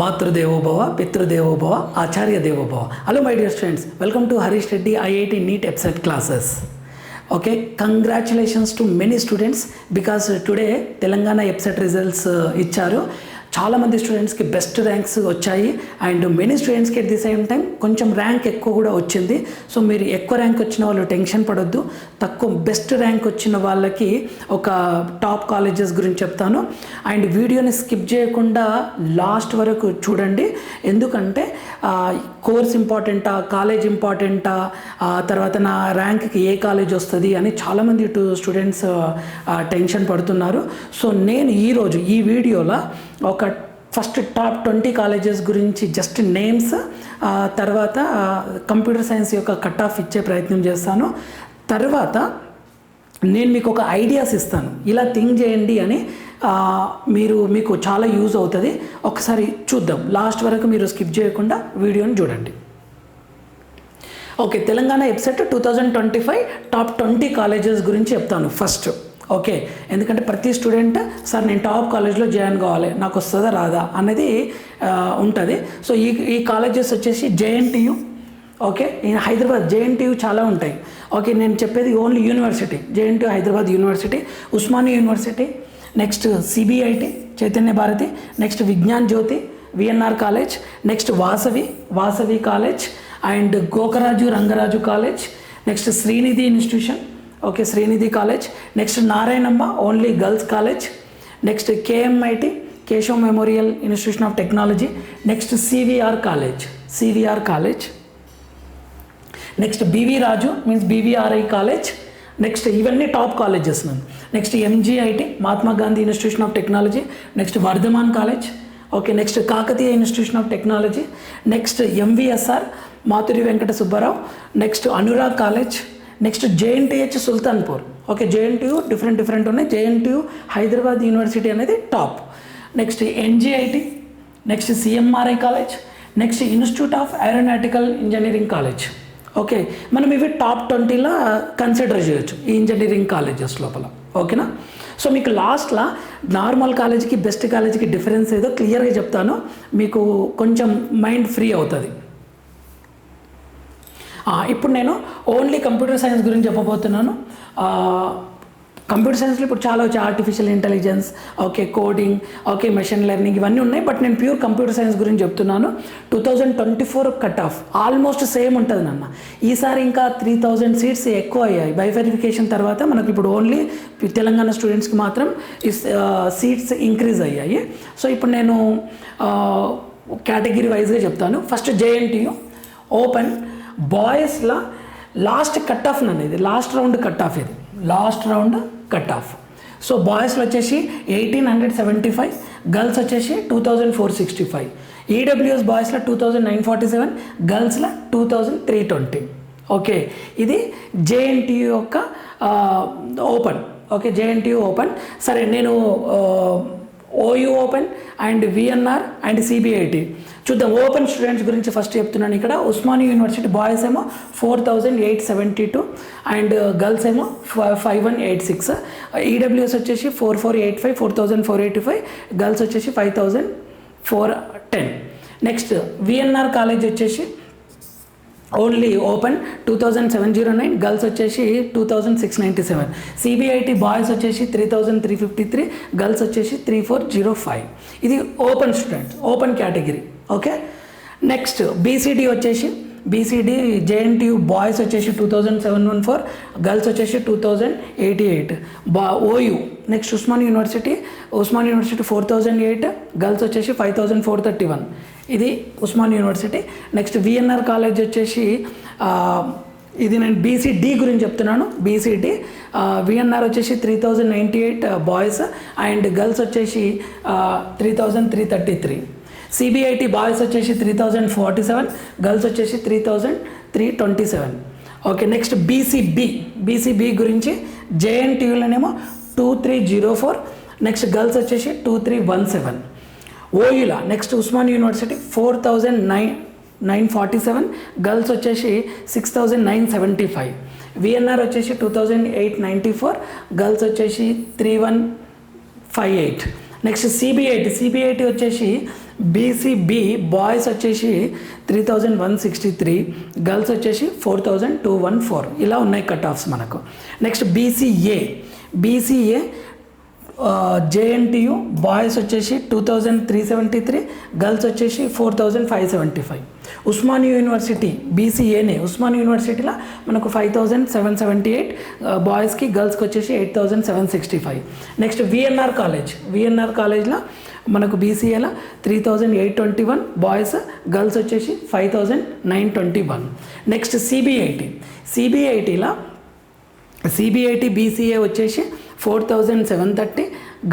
మాతృదేవోభవ పితృదేవోభవ ఆచార్య దేవోభవ hello my dear students welcome to Harish Reddy IIT NEET EAPCET classes okay congratulations to many students because today Telangana EAPCET results ఇచ్చారు. చాలామంది స్టూడెంట్స్కి best ranks వచ్చాయి and many స్టూడెంట్స్కి at the same time కొంచెం rank ఎక్కువ కూడా వచ్చింది. So మీరు ఎక్కువ ర్యాంక్ వచ్చిన వాళ్ళు టెన్షన్ పడొద్దు. తక్కువ బెస్ట్ ర్యాంక్ వచ్చిన వాళ్ళకి ఒక టాప్ కాలేజెస్ గురించి చెప్తాను. అండ్ వీడియోని స్కిప్ చేయకుండా లాస్ట్ వరకు చూడండి. ఎందుకంటే కోర్స్ ఇంపార్టెంటా కాలేజ్ ఇంపార్టెంటా తర్వాత నా ర్యాంక్కి ఏ కాలేజ్ వస్తుంది అని చాలామంది టూ స్టూడెంట్స్ టెన్షన్ పడుతున్నారు. సో నేను ఈరోజు ఈ వీడియోలో ఒక ఫస్ట్ టాప్ ట్వంటీ కాలేజెస్ గురించి జస్ట్ నేమ్స్ తర్వాత కంప్యూటర్ సైన్స్ యొక్క కట్ ఆఫ్ ఇచ్చే ప్రయత్నం చేస్తాను. తర్వాత నేను మీకు ఒక ఐడియాస్ ఇస్తాను. ఇలా థింక్ చేయండి అని మీరు మీకు చాలా యూజ్ అవుతుంది. ఒకసారి చూద్దాం. లాస్ట్ వరకు మీరు స్కిప్ చేయకుండా వీడియోని చూడండి. Okay Telangana website two thousand twenty five top twenty colleges గురించి చెప్తాను ఫస్ట్. ఓకే. ఎందుకంటే ప్రతి స్టూడెంట్ సార్ నేను టాప్ కాలేజ్లో జాయిన్ కావాలి నాకు వస్తుందా రాదా అనేది ఉంటుంది. సో ఈ ఈ కాలేజెస్ వచ్చేసి జేఎన్టీయు ఓకే? ఈ హైదరాబాద్ జేఎన్టీయు చాలా ఉంటాయి. ఓకే నేను చెప్పేది only university JNTU Hyderabad university Osmania university next CBIT Chaitanya Bharathi next Vignan Jyothi VNR college next Vasavi Vasavi college and Gokaraju Rangaraju college next Srinidhi institution okay Srinidhi college. Next Narayanamma only girls college. Next KMIT Keshav memorial institution of technology. Next CVR college. CVR college. Next BV Raju means BVRI college. Next ఇవన్నీ top colleges ma'am. Next MGIT Mahatma Gandhi institution of technology. Next Vardhaman college. Okay next Kakatiya institution of technology. Next MVSR Madhuri Venkata Subbarao. Next Anurag college. Next JNTH Sultanpur okay JNTU different different ఉన్నాయి. JNTU Hyderabad university అనేది top next NGIT next CMRI college next institute of aeronautical engineering college okay మనం ఇవి top ట్వంటీలో consider చేయొచ్చు ఈ engineering colleges లోపల. ఓకేనా so మీకు లాస్ట్లో నార్మల్ కాలేజీకి బెస్ట్ కాలేజీకి డిఫరెన్స్ ఏదో క్లియర్గా చెప్తాను. మీకు కొంచెం మైండ్ ఫ్రీ అవుతుంది. ఇప్పుడు నేను ఓన్లీ కంప్యూటర్ సైన్స్ గురించి చెప్పబోతున్నాను. కంప్యూటర్ సైన్స్లో ఇప్పుడు చాలా వచ్చాయి artificial intelligence okay coding okay machine learning ఇవన్నీ ఉన్నాయి. బట్ నేను ప్యూర్ కంప్యూటర్ సైన్స్ గురించి చెప్తున్నాను. Two thousand twenty four cut off almost same ఉంటుంది నాన్న. ఈసారి ఇంకా త్రీ థౌజండ్ సీట్స్ ఎక్కువ అయ్యాయి. బై వెరిఫికేషన్ తర్వాత మనకు ఇప్పుడు ఓన్లీ తెలంగాణ స్టూడెంట్స్కి మాత్రం సీట్స్ ఇంక్రీజ్ అయ్యాయి. సో ఇప్పుడు నేను కేటగిరీ వైజ్గా చెప్తాను. ఫస్ట్ జేఎన్టీయు ఓపెన్ బాయ్స్లో లాస్ట్ కట్ ఆఫ్ నన్ను ఇది లాస్ట్ రౌండ్ కట్ ఆఫ్ ఇది. Last round cut off so బాయ్స్లో వచ్చేసి eighteen hundred seventy five girls వచ్చేసి two thousand four sixty five EWS బాయ్స్లో two thousand nine forty seven గర్ల్స్లో two thousand three twenty okay ఇది JNTU యొక్క open okay JNTU open సరే నేను OU open and VNR and CBIT చూద్దాం open students గురించి first చెప్తున్నాను ఇక్కడ. Osmania university boys ఏమో four thousand eight seventy two and girls ఏమో five one eight six EWS వచ్చేసి four four eight five four thousand four eighty five girls వచ్చేసి five thousand four ten next VNR college వచ్చేసి only open two thousand seven zero nine girls వచ్చేసి two thousand six ninety seven. CBIT boys వచ్చేసి three thousand three fifty three girls వచ్చేసి three four zero five. ఇది open student open category okay? Next BCD వచ్చేసి BCD JNTU boys వచ్చేసి two thousand seven one four girls వచ్చేసి two thousand eighty eight. బా OU next Osman university Osman university four thousand eight girls వచ్చేసి five thousand four thirty one. ఇది Osman university. Next VNR college వచ్చేసి ఇది నేను BCD గురించి చెప్తున్నాను. BCD VNR వచ్చేసి three thousand ninety eight boys and girls వచ్చేసి three thousand three thirty three CBIT boys వచ్చేసి three thousand forty seven girls వచ్చేసి three thousand three twenty seven okay next BCB BCB గురించి జేఎన్టీయూలోనేమో two three zero four next girls వచ్చేసి two three one seven ఓయులా next Osman university four thousand nine nine forty seven girls వచ్చేసి six thousand nine seventy five VNR వచ్చేసి two thousand eight ninety four girls వచ్చేసి three one five eight next CBIT CBIT వచ్చేసి BCB boys వచ్చేసి three thousand one sixty three girls వచ్చేసి four thousand two one four ఇలా ఉన్నాయి cut offs మనకు next BCA BCA JNTU boys వచ్చేసి two thousand three seventy three girls వచ్చేసి four thousand five seventy five Osman university బీసీఏనే Osman యూనివర్సిటీలో మనకు five thousand seven seventy eight బాయ్స్కి గర్ల్స్కి వచ్చేసి eight thousand seven sixty five next VNR college VNR కాలేజ్లో మనకు బీసీఏలో three thousand eight twenty one boys girls వచ్చేసి five thousand nine twenty one next CBIT సిబిఐటీలో CBIT BCA వచ్చేసి four thousand seven thirty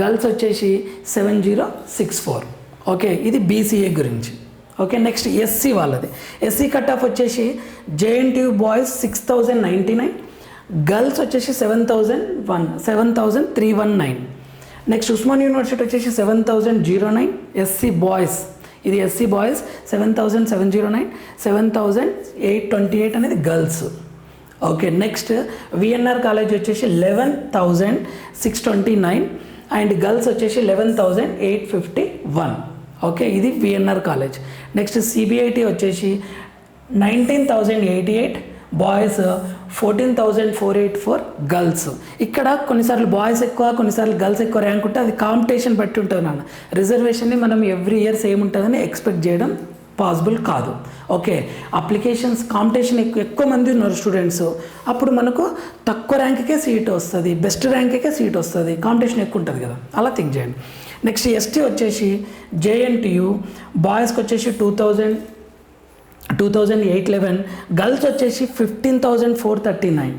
girls వచ్చేసి seven zero six four. Okay ఇది BCA గురించి. Okay next SC వాళ్ళది. SC cut off వచ్చేసి JNTU boys six thousand ninety nine girls వచ్చేసి seven thousand one seven thousand three one nine. Next Osman university వచ్చేసి seven thousand zero nine SC boys. ఇది SC boys seven thousand seven zero nine seven thousand eight twenty eight అనేది girls. Okay next VNR college వచ్చేసి eleven thousand six twenty nine and girls వచ్చేసి eleven thousand eight fifty one okay ఇది VNR college next CBIT వచ్చేసి nineteen thousand eighty eight boys fourteen thousand four eight four girls ఇక్కడ కొన్నిసార్లు boys ఎక్కువ కొన్నిసార్లు girls ఎక్కువ rank ఉంటే అది కాంపిటీషన్ బట్టి ఉంటుంది నాన్న రిజర్వేషన్ని మనం ఎవ్రీ ఇయర్ సేమ్ ఉంటుందని ఎక్స్పెక్ట్ చేయడం పాసిబుల్ కాదు. ఓకే అప్లికేషన్స్ కాంపిటీషన్ ఎక్కువ ఎక్కువ మంది ఉన్నారు స్టూడెంట్స్ అప్పుడు మనకు తక్కువ ర్యాంక్కే సీట్ వస్తుంది. బెస్ట్ ర్యాంక్కే సీట్ వస్తుంది. కాంపిటీషన్ ఎక్కువ ఉంటుంది కదా. అలా థింక్ చేయండి. నెక్స్ట్ ఎస్టీ వచ్చేసి జేఎన్టీయు బాయ్స్కి వచ్చేసి two thousand two thousand eight eleven girls వచ్చేసి fifteen thousand four thirty nine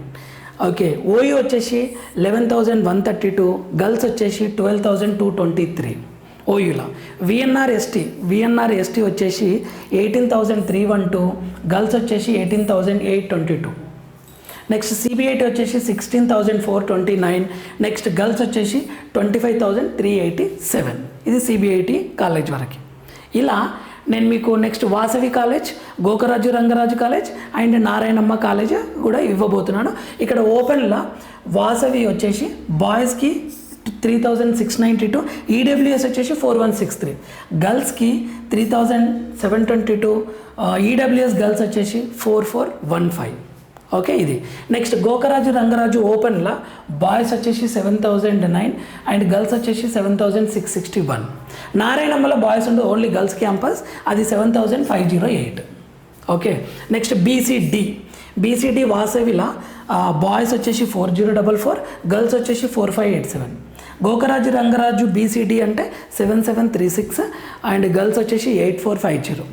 okay OU వచ్చేసి eleven thousand one thirty two girls వచ్చేసి twelve thousand two twenty three ఓయూలా. VNR ST VNR ST వచ్చేసి eighteen thousand three one two girls వచ్చేసి eighteen thousand eight twenty two. Next CBIT వచ్చేసి sixteen thousand four twenty nine. Next girls వచ్చేసి twenty five thousand three eighty seven. ఇది CBIT college వరకు. ఇలా నేను మీకు next Vasavi college Gokaraju Rangaraju college and Narayanamma college కూడా ఇవ్వబోతున్నాను. ఇక్కడ ఓపెన్లో వాసవి వచ్చేసి బాయ్స్కి three thousand six ninety two EWS వచ్చేసి ఫోర్ వన్ సిక్స్ త్రీ. గర్ల్స్కి three thousand seven twenty two EWS girls వచ్చేసి four four one five. Okay ఇది. నెక్స్ట్ గోకరాజు రంగరాజు ఓపెన్లో బాయ్స్ వచ్చేసి seven thousand nine and girls వచ్చేసి seven thousand six sixty one. నారాయణమ్మలో boys ఉండే only girls campus అది seven thousand five zero eight. Okay next BCD BCD వాసవిలా boys వచ్చేసి four zero double four girls వచ్చేసి four five eight seven. Gokaraju Rangaraju BCD అంటే seven seven three six and girls వచ్చేసి eight four five zero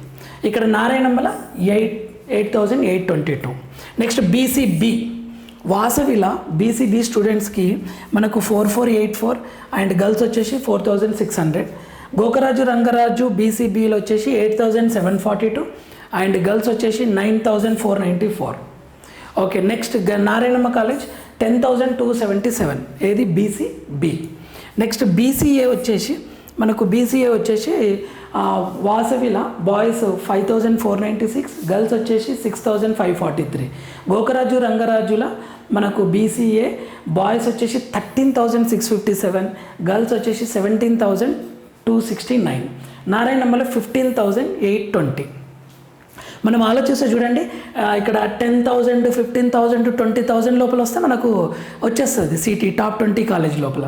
ఇక్కడ నారాయణమ్మల eight eight thousand eight twenty two next BCB వాసవిలా BCB స్టూడెంట్స్కి మనకు four four eight four and girls వచ్చేసి four thousand six hundred Gokaraju Rangaraju బీసీబీలో వచ్చేసి eight thousand seven forty two and girls వచ్చేసి nine thousand four ninety four okay next గ- Narayanamma college ten thousand two seventy seven ఏది? BCB next BCA వచ్చేసి మనకు BCA వచ్చేసి వాసవిల boys five thousand four ninety six girls వచ్చేసి six thousand five forty three. Gokaraju రంగరాజుల మనకు BCA boys వచ్చేసి thirteen thousand six fifty seven girls వచ్చేసి seventeen thousand two sixty nine. నారాయణమ్మలో fifteen thousand eight twenty. మనం ఆలోచిస్తే చూడండి ఇక్కడ ten thousand fifteen thousand twenty thousand లోపల వస్తే మనకు వచ్చేస్తుంది సిటీ టాప్ ట్వంటీ కాలేజ్ లోపల.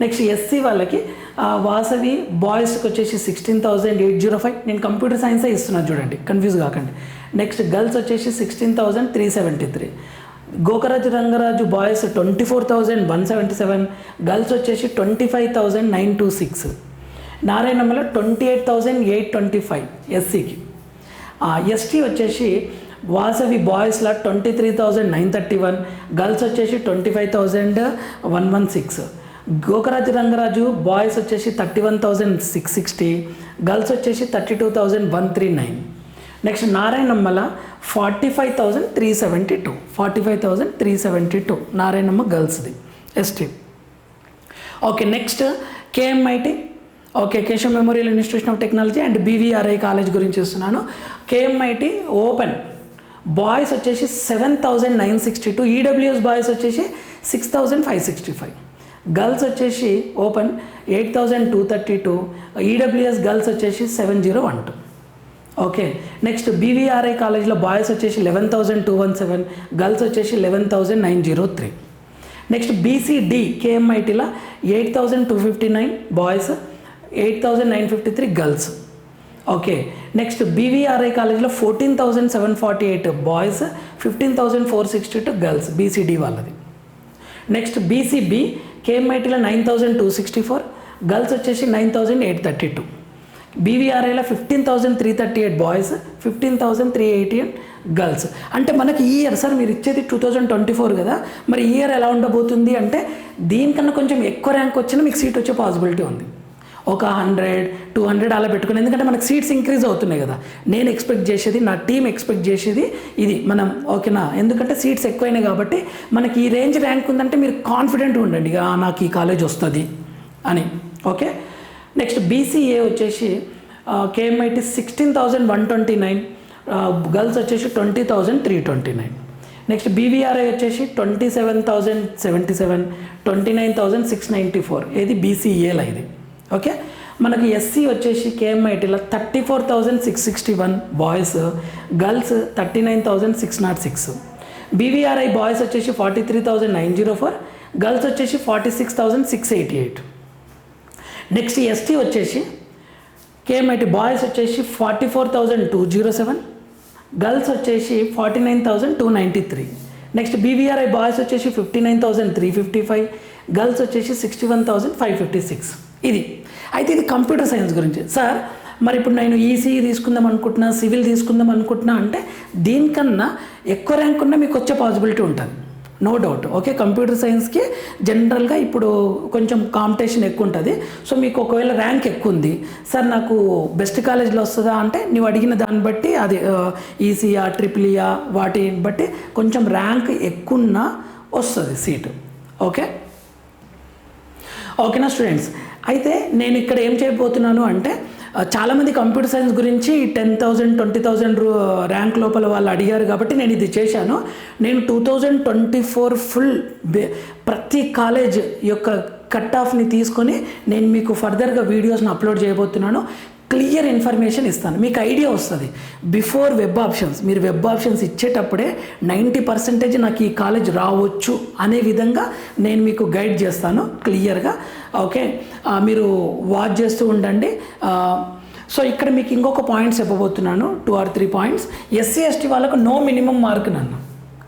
నెక్స్ట్ ఎస్సీ వాళ్ళకి వాసవి బాయ్స్కి వచ్చేసి sixteen thousand eight zero five నేను కంప్యూటర్ సైన్సే ఇస్తున్నాను చూడండి కన్ఫ్యూజ్ కాకండి. నెక్స్ట్ గర్ల్స్ వచ్చేసి sixteen thousand three seventy three Gokaraju Rangaraju boys twenty four thousand one seventy seven girls వచ్చేసి twenty five thousand nine two six నారాయణమ్మలో twenty eight thousand eight twenty five ఎస్సీకి ST వచ్చేసి Vasavi బాయ్స్లో twenty three thousand nine thirty one girls వచ్చేసి twenty five thousand one one six Gokaraju Rangaraju boys వచ్చేసి thirty one thousand six sixty girls వచ్చేసి thirty two thousand one three nine. Next నారాయణమ్మల forty five thousand three seventy two. Forty five thousand three seventy two. Narayanamma గర్ల్స్ది. ST okay next KMIT okay Keshav memorial institution of technology and BVRI college గురించి ఇస్తున్నాను KMIT open boys వచ్చేసి seven thousand nine sixty two EWS boys వచ్చేసి six thousand five sixty five girls వచ్చేసి open eight thousand two thirty two EWS girls వచ్చేసి seven zero one two. Okay next BVRI కాలేజ్లో boys వచ్చేసి eleven thousand two one seven girls వచ్చేసి eleven thousand nine zero three. Next BCD కేఎంఐటీలో eight thousand two fifty nine boys eight thousand nine fifty three girls okay next BVRI కాలేజ్లో fourteen thousand seven forty eight boys fifteen thousand four sixty two girls BCD వాళ్ళది. Next BCB కేఎంఐటీలో nine thousand two sixty four girls వచ్చేసి nine thousand eight thirty two. బీవీఆర్ఐలో fifteen thousand three thirty eight boys fifteen thousand three eighty eight girls. అంటే మనకి ఈ year sir మీరు ఇచ్చేది two thousand twenty four కదా మరి ఈ year ఎలా ఉండబోతుంది అంటే దీనికన్నా కొంచెం ఎక్కువ ర్యాంక్ వచ్చినా మీకు సీట్ వచ్చే పాసిబిలిటీ ఉంది. ఒక హండ్రెడ్ టూ హండ్రెడ్ అలా పెట్టుకుని ఎందుకంటే మనకు సీట్స్ ఇంక్రీజ్ అవుతున్నాయి కదా. నేను ఎక్స్పెక్ట్ చేసేది నా టీం ఎక్స్పెక్ట్ చేసేది ఇది. మనం ఓకేనా? ఎందుకంటే సీట్స్ ఎక్కువైనాయి కాబట్టి మనకి ఈ రేంజ్ ర్యాంక్ ఉందంటే మీరు కాన్ఫిడెంట్ ఉండండి. ఇక, నాకు ఈ కాలేజ్ వస్తుంది అని. ఓకే? నెక్స్ట్ బీసీఏ వచ్చేసి KMIT sixteen thousand one twenty nine girls వచ్చేసి twenty thousand three twenty nine next BVRI వచ్చేసి twenty seven thousand seventy seven twenty nine thousand six ninety four ఇది బీసీఏలో ఇది. ఓకే? మనకి ఎస్సీ వచ్చేసి కేఎంఐటీలో thirty four thousand six sixty one boys girls thirty nine thousand six not six. BVRI boys వచ్చేసి forty three thousand nine zero four girls వచ్చేసి forty six thousand six eighty eight. Next ST వచ్చేసి KMIT boys వచ్చేసి forty four thousand two zero seven girls వచ్చేసి forty nine thousand two ninety three. Next BVRI boys వచ్చేసి fifty nine thousand three fifty five girls వచ్చేసి sixty one thousand five fifty six. ఇది అయితే ఇది computer science గురించి. Sir మరి ఇప్పుడు నేను ఈసీఈ తీసుకుందాం అనుకుంటున్నా సివిల్ తీసుకుందాం అనుకుంటున్నా అంటే దీనికన్నా ఎక్కువ ర్యాంక్ ఉన్నా మీకు వచ్చే పాసిబిలిటీ ఉంటుంది. No doubt. ఓకే కంప్యూటర్ సైన్స్కి జనరల్గా ఇప్పుడు కొంచెం కాంపిటీషన్ ఎక్కువ ఉంటుంది. సో మీకు ఒకవేళ ర్యాంక్ ఎక్కువ ఉంది సార్ నాకు బెస్ట్ కాలేజ్లో వస్తుందా అంటే నువ్వు అడిగిన దాన్ని బట్టి అది ఈసీఆ ట్రిపులియా వాటిని బట్టి కొంచెం ర్యాంక్ ఎక్కువ వస్తుంది సీటు. ఓకే? ఓకేనా స్టూడెంట్స్? అయితే నేను ఇక్కడ ఏం చేయబోతున్నాను అంటే చాలామంది కంప్యూటర్ సైన్స్ గురించి ten thousand twenty thousand rank లోపల వాళ్ళు అడిగారు కాబట్టి నేను ఇది చేశాను. నేను two thousand twenty four full ప్రతి కాలేజ్ యొక్క కట్ ఆఫ్ని తీసుకొని నేను మీకు ఫర్దర్గా వీడియోస్ని అప్లోడ్ చేయబోతున్నాను. క్లియర్ ఇన్ఫర్మేషన్ ఇస్తాను. మీకు ఐడియా వస్తుంది. బిఫోర్ వెబ్ ఆప్షన్స్ మీరు వెబ్ ఆప్షన్స్ ఇచ్చేటప్పుడే నైంటీ పర్సెంటేజ్ నాకు ఈ కాలేజ్ రావచ్చు అనే విధంగా నేను మీకు గైడ్ చేస్తాను క్లియర్గా. ఓకే? మీరు వాచ్ చేస్తూ ఉండండి. సో ఇక్కడ మీకు ఇంకొక పాయింట్స్ చెప్పబోతున్నాను. Two or three points. SC ST వాళ్ళకు నో మినిమం మార్క్ నన్ను.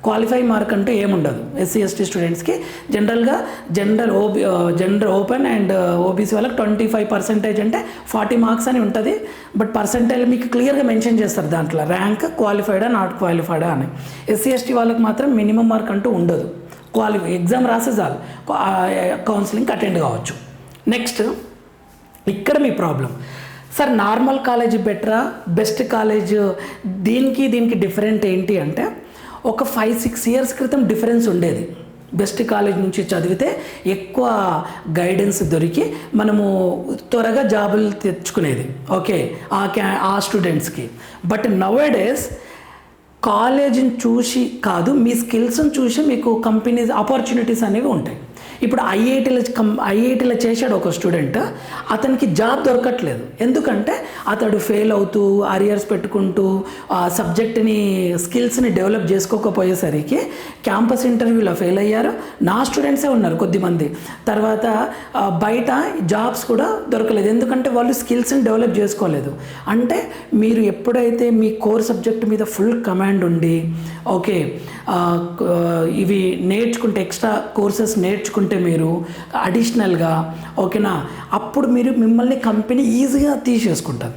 క్వాలిఫై మార్క్ అంటూ ఏముండదు. ఎస్సీ ఎస్టీ స్టూడెంట్స్కి జనరల్గా general OB general open and OBC వాళ్ళకి ట్వంటీ ఫైవ్ పర్సెంటేజ్ అంటే ఫార్టీ మార్క్స్ అని ఉంటుంది. బట్ పర్సెంటేజ్ మీకు క్లియర్గా మెన్షన్ చేస్తారు దాంట్లో. ర్యాంక్ క్వాలిఫైడా నాట్ క్వాలిఫైడా అని. ఎస్సీ ఎస్టీ వాళ్ళకి మాత్రం మినిమం మార్క్ అంటూ ఉండదు. క్వాలిఫై ఎగ్జామ్ రాసే చాలు. కౌన్సిలింగ్ అటెండ్ కావచ్చు. నెక్స్ట్ ఇక్కడ మీ ప్రాబ్లం. సార్ నార్మల్ కాలేజ్ బెటరా? Best college? దీనికి దీనికి డిఫరెంట్ ఏంటి అంటే ఒక ఫైవ్ సిక్స్ ఇయర్స్ క్రితం డిఫరెన్స్ ఉండేది. బెస్ట్ కాలేజ్ నుంచి చదివితే ఎక్కువ గైడెన్స్ దొరికి మనము త్వరగా జాబులు తెచ్చుకునేది. ఓకే ఆ క్యా ఆ స్టూడెంట్స్కి బట్ నవేడేస్ కాలేజీని చూసి కాదు మీ స్కిల్స్ని చూసి మీకు కంపెనీస్ ఆపర్చునిటీస్ అనేవి ఉంటాయి. ఇప్పుడు ఐఐటీలో కం ఐఐటీలో చేశాడు ఒక స్టూడెంట్ అతనికి జాబ్ దొరకట్లేదు. ఎందుకంటే అతడు ఫెయిల్ అవుతూ అరియర్స్ పెట్టుకుంటూ ఆ సబ్జెక్ట్ని స్కిల్స్ని డెవలప్ చేసుకోకపోయేసరికి క్యాంపస్ ఇంటర్వ్యూలో ఫెయిల్ అయ్యారు. నా స్టూడెంట్సే ఉన్నారు కొద్దిమంది. తర్వాత బయట జాబ్స్ కూడా దొరకలేదు. ఎందుకంటే వాళ్ళు స్కిల్స్ని డెవలప్ చేసుకోలేదు. అంటే మీరు ఎప్పుడైతే మీ కోర్ సబ్జెక్ట్ మీద ఫుల్ కమాండ్ ఉండి ఓకే ఇవి నేర్చుకుంటే ఎక్స్ట్రా కోర్సెస్ నేర్చుకుంటే మీరు అడిషనల్గా ఓకేనా? అప్పుడు మీరు మిమ్మల్ని కంపెనీ ఈజీగా తీసేసుకుంటుంది.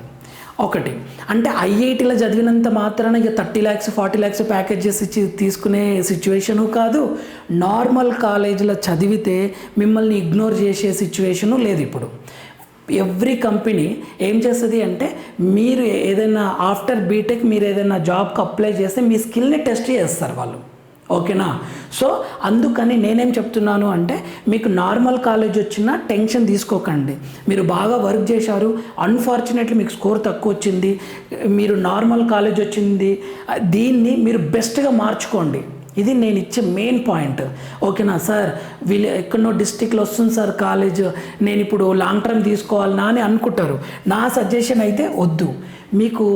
ఒకటి. అంటే ఐఐటీలో చదివినంత మాత్రాన ఇక thirty lakhs forty lakhs packages ఇచ్చి తీసుకునే సిచ్యువేషను కాదు. నార్మల్ కాలేజీలో చదివితే మిమ్మల్ని ఇగ్నోర్ చేసే సిచ్యువేషను లేదు ఇప్పుడు. ఎవ్రీ కంపెనీ ఏం చేస్తుంది అంటే మీరు ఏదైనా ఆఫ్టర్ బీటెక్ మీరు ఏదైనా జాబ్కి అప్లై చేస్తే మీ స్కిల్ని టెస్ట్ చేస్తారు వాళ్ళు. ఓకేనా? సో అందుకని నేనేం చెప్తున్నాను అంటే మీకు నార్మల్ కాలేజ్ వచ్చినా టెన్షన్ తీసుకోకండి. మీరు బాగా వర్క్ చేశారు అన్ఫార్చునేట్లీ మీకు స్కోర్ తక్కువ వచ్చింది మీరు నార్మల్ కాలేజ్ వచ్చింది దీన్ని మీరు బెస్ట్గా మార్చుకోండి. ఇది నేను ఇచ్చే మెయిన్ పాయింట్. ఓకేనా సార్? వీళ్ళు ఎక్కడో డిస్టిక్లో వస్తుంది సార్ కాలేజ్. నేను ఇప్పుడు లాంగ్ టర్మ్ తీసుకోవాలనా అని అనుకుంటారు. నా సజెషన్ అయితే వద్దు. మీకు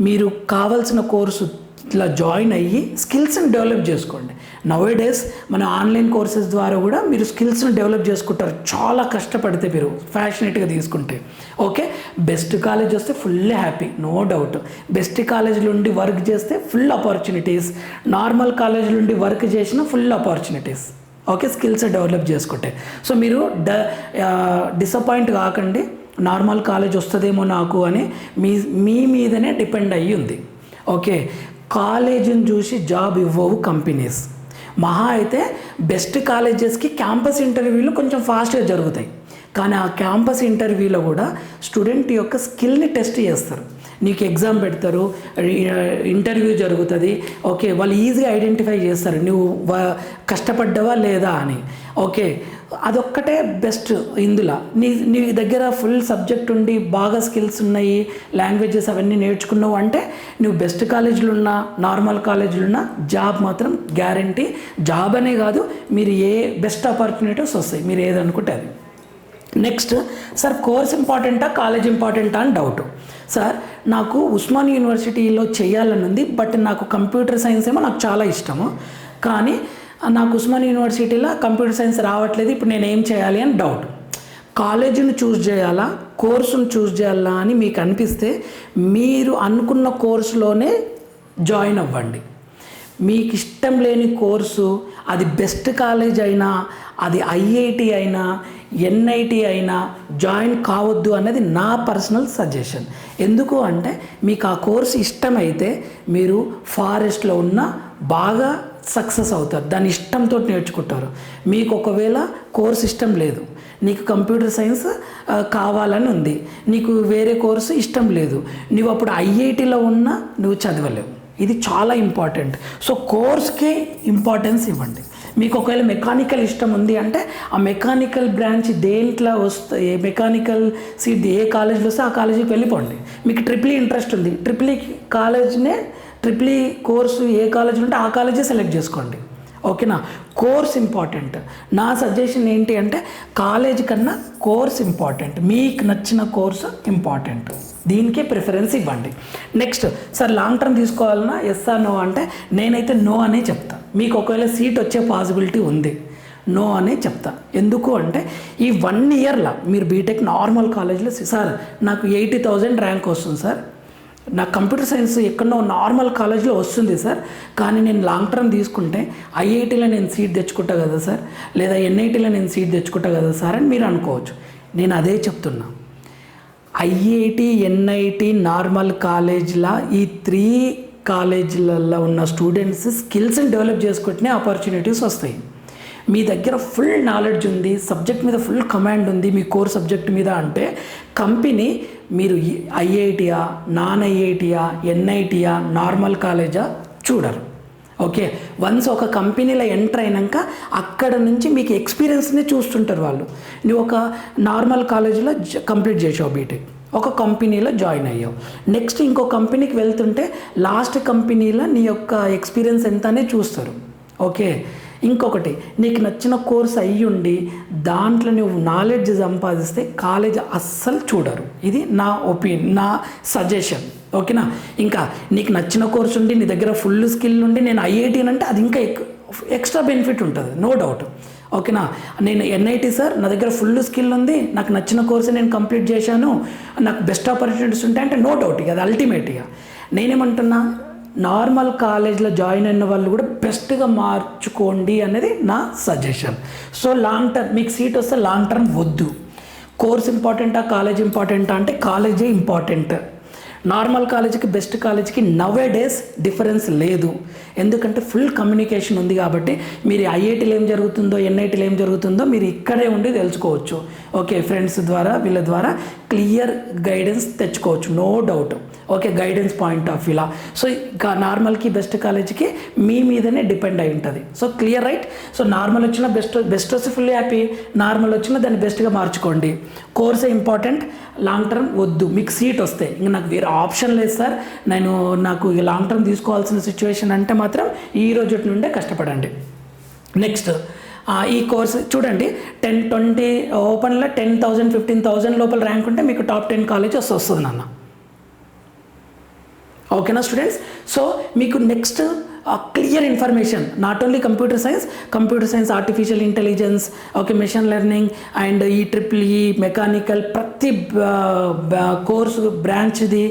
మీరు కావాల్సిన కోర్సు ఇట్లా జాయిన్ అయ్యి స్కిల్స్ని డెవలప్ చేసుకోండి. నవే డేస్ మన ఆన్లైన్ కోర్సెస్ ద్వారా కూడా మీరు స్కిల్స్ని డెవలప్ చేసుకుంటారు. చాలా కష్టపడితే మీరు ఫ్యాషనేట్గా తీసుకుంటే. ఓకే? బెస్ట్ కాలేజ్ వస్తే full happy no doubt. Best college నుండి వర్క్ చేస్తే ఫుల్ ఆపర్చునిటీస్. నార్మల్ కాలేజ్ నుండి వర్క్ చేసిన full opportunities. Okay? Skills develop చేసుకుంటే. సో మీరు డ డిసప్పాయింట్ కాకండి. నార్మల్ కాలేజ్ వస్తుందేమో నాకు అని మీ మీ మీదనే డిపెండ్ అయ్యి ఉంది. ఓకే? కాలేజీని చూసి జాబ్ ఇవ్వవు కంపెనీస్. మహా అయితే బెస్ట్ కాలేజెస్కి క్యాంపస్ ఇంటర్వ్యూలు కొంచెం ఫాస్ట్గా జరుగుతాయి. కానీ ఆ క్యాంపస్ ఇంటర్వ్యూలో కూడా స్టూడెంట్ యొక్క స్కిల్ని టెస్ట్ చేస్తారు. నీకు ఎగ్జామ్ పెడతారు ఇంటర్వ్యూ జరుగుతుంది ఓకే వాళ్ళు ఈజీగా ఐడెంటిఫై చేస్తారు నువ్వు కష్టపడ్డావా లేదా అని. ఓకే అదొక్కటే బెస్ట్ ఇందులో. నీ నీ దగ్గర ఫుల్ సబ్జెక్ట్ ఉండి బాగా స్కిల్స్ ఉన్నాయి లాంగ్వేజెస్ అవన్నీ నేర్చుకున్నావు అంటే నువ్వు బెస్ట్ కాలేజీలు ఉన్నా నార్మల్ కాలేజీలు ఉన్నా జాబ్ మాత్రం గ్యారంటీ. జాబ్ అనే కాదు మీరు ఏ బెస్ట్ ఆపర్చునిటీస్ వస్తాయి మీరు ఏదనుకుంటే అది. నెక్స్ట్ సార్ కోర్స్ ఇంపార్టెంటా కాలేజ్ ఇంపార్టెంటా అని డౌట్ సార్ నాకు ఉస్మాన్ యూనివర్సిటీలో చేయాలని ఉంది బట్ నాకు కంప్యూటర్ సైన్స్ ఏమో నాకు చాలా ఇష్టము. కానీ నాకు ఉస్మాన్ యూనివర్సిటీలో కంప్యూటర్ సైన్స్ రావట్లేదు ఇప్పుడు నేను ఏం చేయాలి అని డౌట్ కాలేజీని చూస్ చేయాలా కోర్సును చూస్ చేయాలా అని మీకు అనిపిస్తే మీరు అనుకున్న కోర్సులోనే జాయిన్ అవ్వండి. మీకు ఇష్టం లేని కోర్సు అది బెస్ట్ కాలేజ్ అయినా అది ఐఐటి అయినా ఎన్ఐటి అయినా జాయిన్ కావద్దు అన్నది నా పర్సనల్ సజెషన్. ఎందుకు అంటే మీకు ఆ కోర్స్ ఇష్టమైతే మీరు ఫారెస్ట్లో ఉన్న బాగా సక్సెస్ అవుతారు. దాని ఇష్టంతో నేర్చుకుంటారు. మీకు ఒకవేళ కోర్స్ ఇష్టం లేదు నీకు కంప్యూటర్ సైన్స్ కావాలని ఉంది నీకు వేరే కోర్సు ఇష్టం లేదు నువ్వు అప్పుడు ఐఐటిలో ఉన్నా నువ్వు చదవలేవు. ఇది చాలా ఇంపార్టెంట్. సో కోర్స్కే ఇంపార్టెన్స్ ఇవ్వండి. మీకు ఒకవేళ మెకానికల్ ఇష్టం ఉంది అంటే ఆ మెకానికల్ బ్రాంచ్ దేంట్లో వస్తే ఏ మెకానికల్ సీట్ ఏ కాలేజ్లో వస్తే ఆ కాలేజీకి వెళ్ళిపోండి. మీకు ట్రిపుల్ ఇంట్రెస్ట్ e ఉంది. ట్రిపుల్ కాలేజ్నే ట్రిపుల్ కోర్సు ఏ కాలేజ్ ఉంటే ఆ కాలేజే సెలెక్ట్ చేసుకోండి. ఓకేనా? Course important. నా సజెషన్ ఏంటి అంటే కాలేజ్ కన్నా కోర్స్ ఇంపార్టెంట్. మీకు నచ్చిన కోర్సు ఇంపార్టెంట్. దీనికి ప్రిఫరెన్స్ ఇవ్వండి. నెక్స్ట్ సార్ లాంగ్ టర్మ్ తీసుకోవాలన్నా ఎస్ ఆర్ నో అంటే నేనైతే నో అనే చెప్తాను మీకు ఒకవేళ సీట్ వచ్చే పాసిబిలిటీ ఉంది నో అనే చెప్తా. ఎందుకు అంటే ఈ వన్ ఇయర్లో మీరు బీటెక్ నార్మల్ కాలేజ్లో సార్ నాకు ఎయిటీ థౌజండ్ ర్యాంక్ వస్తుంది సార్. నా కంప్యూటర్ సైన్స్ ఎక్కడో నార్మల్ కాలేజ్లో వస్తుంది సార్. కానీ నేను లాంగ్ టర్మ్ తీసుకుంటే ఐఐటీలో నేను సీట్ తెచ్చుకుంటా కదా సార్. లేదా ఎన్ఐటీలో నేను సీట్ తెచ్చుకుంటా కదా సార్ అని మీరు అనుకోవచ్చు. నేను అదే చెప్తున్నా. ఐఐటి ఎన్ఐటి నార్మల్ కాలేజ్ల ఈ త్రీ కాలేజీలలో ఉన్న స్టూడెంట్స్ స్కిల్స్ని డెవలప్ చేసుకుంటేనే ఆపర్చునిటీస్ వస్తాయి. మీ దగ్గర ఫుల్ నాలెడ్జ్ ఉంది సబ్జెక్ట్ మీద ఫుల్ కమాండ్ ఉంది మీ కోర్ సబ్జెక్ట్ మీద అంటే కంపెనీ మీరు ఐఐటియా నాన్ ఐఐటియా ఎన్ఐటియా నార్మల్ కాలేజా చూడరు. ఓకే? వన్స్ ఒక కంపెనీలో ఎంటర్ అయినాక అక్కడ నుంచి మీకు ఎక్స్పీరియన్స్ని చూస్తుంటారు వాళ్ళు. నువ్వు ఒక నార్మల్ కాలేజీలో కంప్లీట్ చేసావు బీటెక్ ఒక కంపెనీలో జాయిన్ అయ్యావు. నెక్స్ట్ ఇంకో కంపెనీకి వెళ్తుంటే లాస్ట్ కంపెనీలో నీ యొక్క ఎక్స్పీరియన్స్ ఎంత చూస్తారు. ఓకే? ఇంకొకటి నీకు నచ్చిన కోర్స్ అయ్యి ఉండి దాంట్లో నువ్వు నాలెడ్జ్ సంపాదిస్తే కాలేజ్ అస్సలు చూడరు. ఇది నా ఒపీనియన్ నా సజెషన్ ఓకేనా? ఇంకా నీకు నచ్చిన కోర్స్ ఉండి నీ దగ్గర ఫుల్ స్కిల్ ఉండి నేను ఐఐటి అంటే అది ఇంకా ఎక్స్ట్రా బెనిఫిట్ ఉంటుంది నో డౌట్ ఓకేనా? నేను ఎన్ఐటి సార్ నా దగ్గర ఫుల్ స్కిల్ ఉంది నాకు నచ్చిన కోర్సు నేను కంప్లీట్ చేశాను నాకు బెస్ట్ ఆపర్చునిటీస్ ఉంటాయి అంటే నో డౌట్ ఇక అది అల్టిమేట్ ఇక. నేనేమంటున్నా నార్మల్ కాలేజ్లో జాయిన్ అయిన వాళ్ళు కూడా బెస్ట్గా మార్చుకోండి అనేది నా సజెషన్. సో లాంగ్ టర్మ్ మీకు సీట్ వస్తే లాంగ్ టర్మ్ వద్దు. కోర్స్ ఇంపార్టెంటా కాలేజ్ ఇంపార్టెంటా అంటే కాలేజే ఇంపార్టెంట్. నార్మల్ కాలేజీకి బెస్ట్ కాలేజీకి నవే డేస్ డిఫరెన్స్ లేదు. ఎందుకంటే ఫుల్ కమ్యూనికేషన్ ఉంది కాబట్టి మీరు ఐఐటీలో ఏం జరుగుతుందో ఎన్ఐటీలో ఏం జరుగుతుందో మీరు ఇక్కడే ఉండి తెలుసుకోవచ్చు. ఓకే ఫ్రెండ్స్ ద్వారా వీళ్ళ ద్వారా క్లియర్ గైడెన్స్ తెచ్చుకోవచ్చు. No doubt. Okay guidance point of వ్యూలా so ఇంకా నార్మల్కి బెస్ట్ కాలేజ్కి మీ మీదనే డిపెండ్ అయి ఉంటుంది. So clear right so normal వచ్చిన బెస్ట్ బెస్ట్ వచ్చి ఫుల్ హ్యాపీ నార్మల్ వచ్చినా దాన్ని బెస్ట్గా మార్చుకోండి. కోర్సే ఇంపార్టెంట్ లాంగ్ టర్మ్ వద్దు. మీకు సీట్ వస్తే. ఇంక నాకు వేరే ఆప్షన్ లేదు సార్ నేను నాకు ఈ లాంగ్ టర్మ్ తీసుకోవాల్సిన సిచ్యువేషన్ అంటే మాత్రం ఈ రోజు నుండే కష్టపడండి. నెక్స్ట్ ఈ కోర్స్ చూడండి. టెన్ ట్వంటీ ఓపెన్లో టెన్ థౌజండ్ ఫిఫ్టీన్ థౌజండ్ లోపల ర్యాంక్ ఉంటే మీకు టాప్ టెన్ కాలేజ్ వస్తుంది నాన్న. ఓకేనా స్టూడెంట్స్ సో మీకు next clear information not only computer science computer science artificial intelligence okay machine learning and ఈ ట్రిపుల్ ఈ మెకానికల్ ప్రతి కోర్సు బ్రాంచ్ది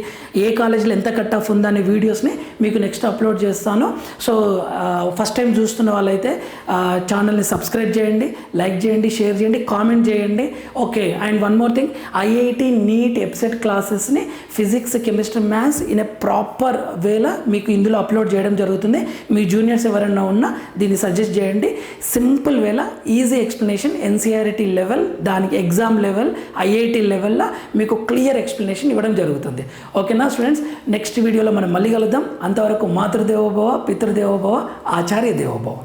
ఏ కాలేజీలో ఎంత కట్ ఆఫ్ ఉందనే వీడియోస్ని మీకు నెక్స్ట్ అప్లోడ్ చేస్తాను. సో ఫస్ట్ టైం చూస్తున్న వాళ్ళైతే ఛానల్ని సబ్స్క్రైబ్ చేయండి లైక్ చేయండి షేర్ చేయండి కామెంట్ చేయండి. Okay and one more thing IIT NEET EAPCET క్లాసెస్ని physics chemistry maths in a proper వేలో మీకు ఇందులో అప్లోడ్ చేయడం జరుగుతుంది. మీ జూనియర్స్ ఎవరైనా ఉన్నా దీన్ని సజెస్ట్ చేయండి. సింపుల్ వేలా ఈజీ ఎక్స్ప్లెనేషన్ ఎన్సీఆర్టీ లెవెల్ దానికి ఎగ్జామ్ లెవెల్ ఐఐటి లెవెల్లో మీకు క్లియర్ ఎక్స్ప్లెనేషన్ ఇవ్వడం జరుగుతుంది. ఓకేనా స్టూడెంట్స్ నెక్స్ట్ వీడియోలో మనం మళ్ళీ కలుద్దాం. అంతవరకు మాతృదేవోభవ పితృదేవోభవ ఆచార్య దేవోభవ.